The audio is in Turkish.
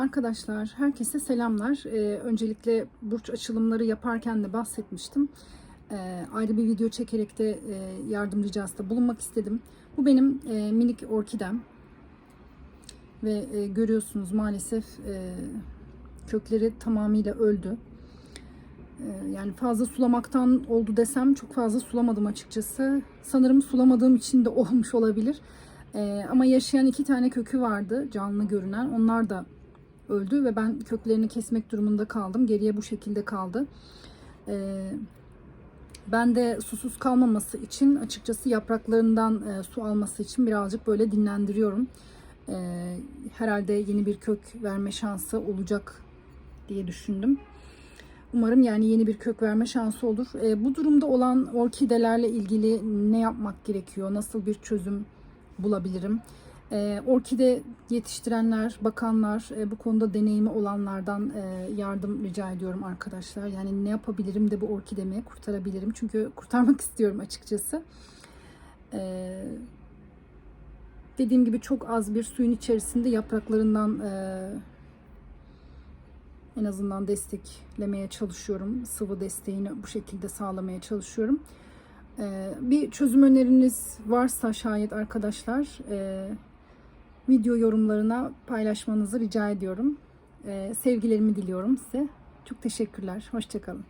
Arkadaşlar herkese selamlar. Ee, öncelikle burç açılımları yaparken de bahsetmiştim. Ee, ayrı bir video çekerek de e, yardım ricasında bulunmak istedim. Bu benim e, minik orkidem. Ve e, görüyorsunuz maalesef e, kökleri tamamıyla öldü. E, yani fazla sulamaktan oldu desem çok fazla sulamadım açıkçası. Sanırım sulamadığım için de olmuş olabilir. E, ama yaşayan iki tane kökü vardı canlı görünen. Onlar da öldü ve ben köklerini kesmek durumunda kaldım. Geriye bu şekilde kaldı. Ee, ben de susuz kalmaması için açıkçası yapraklarından e, su alması için birazcık böyle dinlendiriyorum. Ee, herhalde yeni bir kök verme şansı olacak diye düşündüm. Umarım yani yeni bir kök verme şansı olur. Ee, bu durumda olan orkidelerle ilgili ne yapmak gerekiyor? Nasıl bir çözüm bulabilirim? Ee, orkide yetiştirenler, bakanlar, e, bu konuda deneyimi olanlardan e, yardım rica ediyorum arkadaşlar. Yani ne yapabilirim de bu orkidemi kurtarabilirim. Çünkü kurtarmak istiyorum açıkçası. Ee, dediğim gibi çok az bir suyun içerisinde yapraklarından e, en azından desteklemeye çalışıyorum. Sıvı desteğini bu şekilde sağlamaya çalışıyorum. Ee, bir çözüm öneriniz varsa şayet arkadaşlar video yorumlarına paylaşmanızı rica ediyorum. Ee, sevgilerimi diliyorum size. Çok teşekkürler. Hoşçakalın.